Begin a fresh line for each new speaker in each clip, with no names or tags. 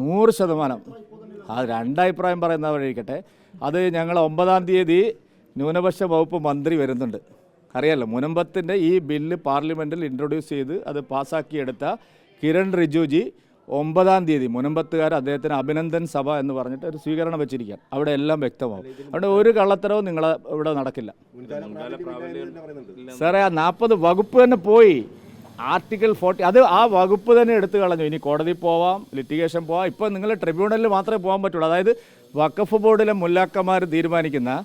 നൂറ് ശതമാനം. അത് രണ്ടഭിപ്രായം പറയുന്നവരിക്കട്ടെ അത് ഞങ്ങൾ ഒമ്പതാം തീയതി ന്യൂനപക്ഷ വകുപ്പ് മന്ത്രി വരുന്നുണ്ട്. അറിയാലോ മുനമ്പത്തിന്റെ ഈ ബില്ല് പാർലമെന്റിൽ ഇൻട്രൊഡ്യൂസ് ചെയ്ത് അത് പാസ്സാക്കിയെടുത്ത കിരൺ റിജുജി ഒമ്പതാം തീയതി മുനമ്പത്തുകാർ അദ്ദേഹത്തിന് അഭിനന്ദൻ സഭ എന്ന് പറഞ്ഞിട്ട് ഒരു സ്വീകരണം വെച്ചിരിക്കുകയാണ്. അവിടെ എല്ലാം വ്യക്തമാവും. അവിടെ ഒരു കള്ളത്തരവും നിങ്ങൾ ഇവിടെ നടക്കില്ല. സാറേ ആ നാൽപ്പത് വകുപ്പ് തന്നെ പോയി. ആർട്ടിക്കിൾ ഫോർട്ടി അത് ആ വകുപ്പ് തന്നെ എടുത്തു കളഞ്ഞു. ഇനി കോടതി പോവാം ലിറ്റിഗേഷൻ പോവാം. ഇപ്പം നിങ്ങൾ ട്രിബ്യൂണലിൽ മാത്രമേ പോകാൻ പറ്റുള്ളൂ. അതായത് വഖഫ് ബോർഡിലെ മുല്ലാക്കന്മാർ തീരുമാനിക്കുന്ന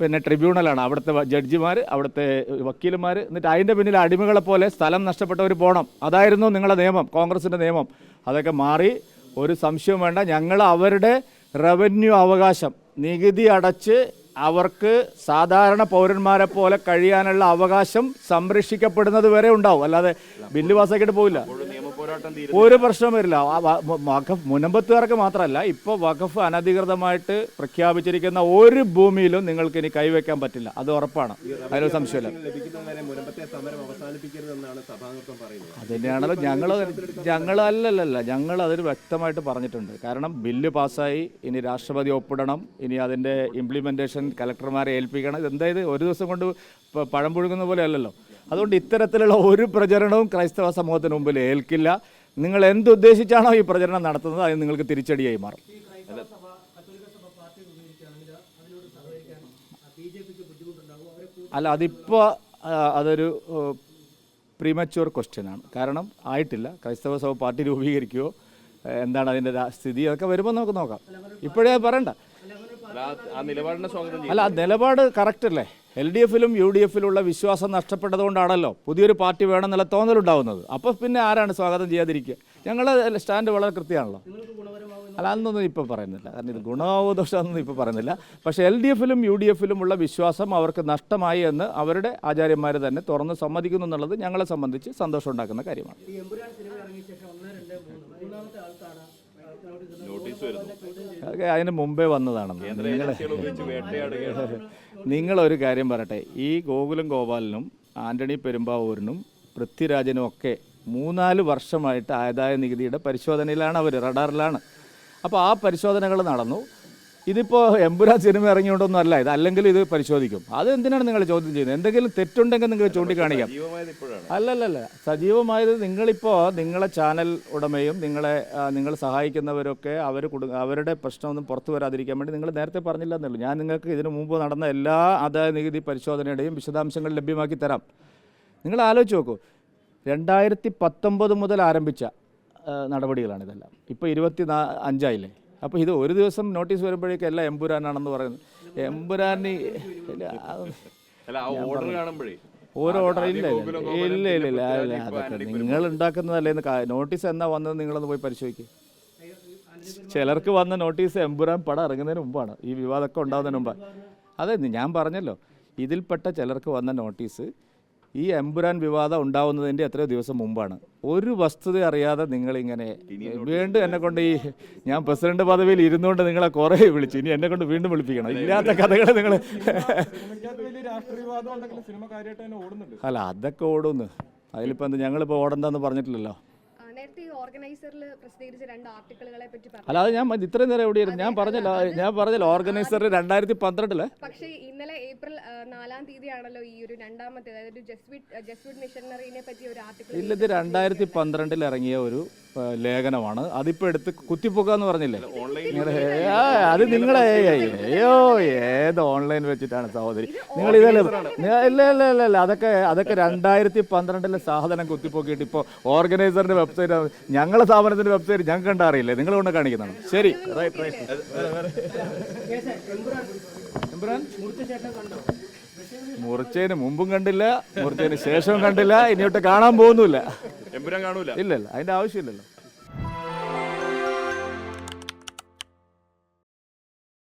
പിന്നെ ട്രിബ്യൂണലാണ് അവിടുത്തെ ജഡ്ജിമാർ അവിടുത്തെ വക്കീലുമാർ എന്നിട്ട് അതിന്റെ പിന്നിൽ അടിമകളെ പോലെ സ്ഥലം നഷ്ടപ്പെട്ടവർ പോകണം അതായിരുന്നു നിങ്ങളുടെ നിയമം കോൺഗ്രസിന്റെ നിയമം. അതൊക്കെ മാറി ഒരു സംശയം വേണ്ട. ഞങ്ങൾ അവരുടെ റവന്യൂ അവകാശം നികുതി അടച്ച് അവർക്ക് സാധാരണ പൗരന്മാരെ പോലെ കഴിയാനുള്ള അവകാശം സംരക്ഷിക്കപ്പെടുന്നത് വരെ ഉണ്ടാവും. അല്ലാതെ ബില്ല് പാസ്സാക്കിയിട്ട് പോവില്ല. ഒരു പ്രശ്നവും വരില്ല. വഖഫ് മുനമ്പത്തുകാർക്ക് മാത്രമല്ല ഇപ്പൊ വഖഫ് അനധികൃതമായിട്ട് പ്രഖ്യാപിച്ചിരിക്കുന്ന ഒരു ഭൂമിയിലും നിങ്ങൾക്ക് ഇനി കൈവയ്ക്കാൻ പറ്റില്ല. അത് ഉറപ്പാണ്. അതിലൊരു സംശയമില്ല
ലഭിക്കുന്നതുവരെ മുനമ്പത്തെ സമരം അവസാനിപ്പിക്കരുതെന്നാണ് സഭാംഗത്വം പറയുന്നത്.
അത് തന്നെയാണല്ലോ ഞങ്ങൾ ഞങ്ങൾ അല്ലല്ലല്ല ഞങ്ങൾ അതിൽ വ്യക്തമായിട്ട് പറഞ്ഞിട്ടുണ്ട്. കാരണം ബില്ല് പാസ്സായി ഇനി രാഷ്ട്രപതി ഒപ്പിടണം ഇനി അതിന്റെ ഇംപ്ലിമെന്റേഷൻ കലക്ടർമാരെ ഏൽപ്പിക്കണം. ഇതെന്തായത് ഒരു ദിവസം കൊണ്ട് പഴം പുഴുങ്ങുന്ന പോലെ അല്ലല്ലോ. അതുകൊണ്ട് ഇത്തരത്തിലുള്ള ഒരു പ്രചരണവും ക്രൈസ്തവ സമൂഹത്തിന് മുമ്പിൽ ഏൽക്കില്ല. നിങ്ങൾ എന്തുദ്ദേശിച്ചാണോ ഈ പ്രചരണം നടത്തുന്നത് അത് നിങ്ങൾക്ക് തിരിച്ചടിയായി മാറും. അല്ല അതിപ്പോൾ അതൊരു പ്രീമച്യൂർ ക്വസ്റ്റ്യനാണ് കാരണം ആയിട്ടില്ല. ക്രൈസ്തവ സഭ പാർട്ടി രൂപീകരിക്കുകയോ എന്താണ് അതിന്റെ സ്ഥിതി? അതൊക്കെ വരുമ്പോൾ നമുക്ക് നോക്കാം. ഇപ്പോഴേ അത് പറയണ്ട. അല്ല ആ നിലപാട് കറക്റ്റ് അല്ലേ? എൽ ഡി എഫിലും യു ഡി എഫിലുള്ള വിശ്വാസം നഷ്ടപ്പെട്ടതുകൊണ്ടാണല്ലോ പുതിയൊരു പാർട്ടി വേണമെന്നുള്ള തോന്നലുണ്ടാവുന്നത്. അപ്പോൾ പിന്നെ ആരാണ് സ്വാഗതം ചെയ്യാതിരിക്കുക? ഞങ്ങളുടെ സ്റ്റാൻഡ് വളരെ കൃത്യമാണല്ലോ. അല്ല അതൊന്നും ഇപ്പോൾ പറയുന്നില്ല. കാരണം ഇത് ഗുണമാവോ ദോഷമൊന്നും ഇപ്പോൾ പറയുന്നില്ല. പക്ഷേ എൽ ഡി എഫിലും യു ഡി എഫിലും ഉള്ള വിശ്വാസം അവർക്ക് നഷ്ടമായി എന്ന് അവരുടെ ആചാര്യന്മാർ തന്നെ തുറന്ന് സമ്മതിക്കുന്നു എന്നുള്ളത് ഞങ്ങളെ സംബന്ധിച്ച് സന്തോഷമുണ്ടാക്കുന്ന കാര്യമാണ്
ഈ എമ്പുരാൻ സിനിമ ഇറങ്ങിയ ശേഷം ഒന്ന് രണ്ട് മൂന്ന് മൂന്നാമത്തെ ആൾക്കാണ്
നോട്ടീസ് വരുന്നു.
അതൊക്കെ അതിന് മുമ്പേ വന്നതാണെന്ന് നിങ്ങൾ നിങ്ങളൊരു കാര്യം പറയട്ടെ. ഈ ഗോകുലം ഗോപാലനും ആന്റണി പെരുമ്പാവൂരിനും പൃഥ്വിരാജനും ഒക്കെ മൂന്നാൽ വർഷമായിട്ട് ആദായ നികുതിയുടെ പരിശോധനയിലാണ് അവർ റഡാറിലാണ്. അപ്പോൾ ആ പരിശോധനകൾ നടന്നു. ഇതിപ്പോൾ എമ്പുരാ സിനിമ ഇറങ്ങിയോണ്ടൊന്നും അല്ല ഇത് അല്ലെങ്കിൽ ഇത് പരിശോധിക്കും. അത് എന്തിനാണ് നിങ്ങൾ ചോദ്യം ചെയ്യുന്നത്? എന്തെങ്കിലും തെറ്റുണ്ടെങ്കിൽ നിങ്ങൾ ചൂണ്ടിക്കാണിക്കാം. അല്ലല്ലല്ല സജീവമായത് നിങ്ങളിപ്പോൾ നിങ്ങളെ ചാനൽ ഉടമയും നിങ്ങളെ നിങ്ങൾ സഹായിക്കുന്നവരൊക്കെ അവർ അവരുടെ പ്രശ്നമൊന്നും പുറത്തു വരാതിരിക്കാൻ വേണ്ടി നിങ്ങൾ നേരത്തെ പറഞ്ഞില്ല എന്നുള്ളൂ ഞാൻ നിങ്ങൾക്ക് ഇതിനു മുമ്പ് നടന്ന എല്ലാ ആദായ നികുതി പരിശോധനയുടെയും വിശദാംശങ്ങൾ ലഭ്യമാക്കി തരാം. നിങ്ങൾ ആലോചിച്ച് നോക്കൂ രണ്ടായിരത്തി പത്തൊമ്പത് മുതൽ ആരംഭിച്ച നടപടികളാണ് ഇതെല്ലാം. ഇപ്പോൾ ഇരുപത്തി നാ അഞ്ചായില്ലേ? അപ്പോൾ ഇത് ഒരു ദിവസം നോട്ടീസ് വരുമ്പോഴേക്കും എല്ലാം എമ്പുരാനാണെന്ന് പറയുന്നത്. എമ്പുരാനി
ഓർഡർ കാണുമ്പോഴേ.
ഓരോ ഓർഡർ ഇല്ല ഇല്ല ഇല്ല. ഇല്ല അതൊക്കെ നിങ്ങൾ ഉണ്ടാക്കുന്നതല്ലേ നോട്ടീസ് എന്നാ വന്നത് നിങ്ങളൊന്ന് പോയി പരിശോധിക്കും. ചിലർക്ക് വന്ന നോട്ടീസ് എമ്പുരാൻ പടം ഇറങ്ങുന്നതിന് മുമ്പാണ്. ഈ വിവാദമൊക്കെ ഉണ്ടാകുന്നതിന് മുമ്പാണ് അതെ ഞാൻ പറഞ്ഞല്ലോ. ഇതിൽപ്പെട്ട ചിലർക്ക് വന്ന നോട്ടീസ് ഈ എമ്പുരാൻ വിവാദം ഉണ്ടാവുന്നതിന്റെ എത്രയോ ദിവസം മുമ്പാണ്. ഒരു വസ്തുത അറിയാതെ നിങ്ങളിങ്ങനെ വീണ്ടും എന്നെ കൊണ്ട് ഈ ഞാൻ പ്രസിഡന്റ് പദവിയിൽ ഇരുന്നുകൊണ്ട് നിങ്ങളെ കുറേ വിളിച്ചു. ഇനി എന്നെ കൊണ്ട് വീണ്ടും വിളിപ്പിക്കണം. ഇല്ലാത്ത കഥകൾ നിങ്ങൾ
രാഷ്ട്രീയവാദം ഉണ്ടെങ്കിലും സിനിമ കാര്യമായിട്ട് ഓടുന്നുണ്ട്.
അല്ല അതൊക്കെ ഓടുന്നു. അതിലിപ്പോൾ എന്ത് ഞങ്ങളിപ്പോൾ ഓടണ്ടെന്ന് പറഞ്ഞിട്ടില്ലല്ലോ.
ഓർഗനൈസറിൽ പ്രസിദ്ധീകരിച്ച രണ്ട് ആർട്ടിക്കിളുകളെ പറ്റി പറഞ്ഞു.
അല്ല അത് ഞാൻ ഇത്രയും നേരം എവിടെയായിരുന്നു? ഞാൻ പറഞ്ഞില്ല ഞാൻ പറഞ്ഞില്ല ഓർഗനൈസർ രണ്ടായിരത്തി പന്ത്രണ്ടിൽ
പക്ഷേ ഇന്നലെ ഏപ്രിൽ നാലാം തീയതിയാണല്ലോ ഈ ഒരു രണ്ടാമത്തെ അതായത് ജസ്വിറ്റ് ജസ്വിറ്റ് മിഷനറിനെ പറ്റി ഒരു ആർട്ടിക്കിൾ
ഇല്ല ഇത് രണ്ടായിരത്തി പന്ത്രണ്ടിൽ ഇറങ്ങിയ ഒരു ലേഖനമാണ്. അതിപ്പോ എടുത്ത് കുത്തിപ്പോക്ക എന്ന് പറഞ്ഞില്ലേ? അത് നിങ്ങളെ അയ്യോ ഏത് ഓൺലൈൻ വെച്ചിട്ടാണ് സഹോദരി? നിങ്ങൾ ഇതല്ലേ ഇല്ല ഇല്ല ഇല്ല ഇല്ല അതൊക്കെ അതൊക്കെ രണ്ടായിരത്തി പന്ത്രണ്ടിലെ സാധനം കുത്തിപ്പൊക്കിയിട്ട് ഇപ്പോൾ ഓർഗനൈസറിന്റെ വെബ്സൈറ്റ് ഞങ്ങളെ സ്ഥാപനത്തിന്റെ വെബ്സൈറ്റ് ഞങ്ങൾക്ക് കണ്ടാ അറിയില്ലേ? നിങ്ങൾ കൊണ്ട് കാണിക്കുന്നതാണ്. ശരി. റൈറ്റ് റൈറ്റ് മുറിച്ചതിന് മുമ്പും കണ്ടില്ല മുറിച്ചതിന് ശേഷവും കണ്ടില്ല ഇനിയോട്ട് കാണാൻ
പോകുന്നില്ല
ഇല്ലല്ല അതിന്റെ ആവശ്യമില്ലല്ലോ.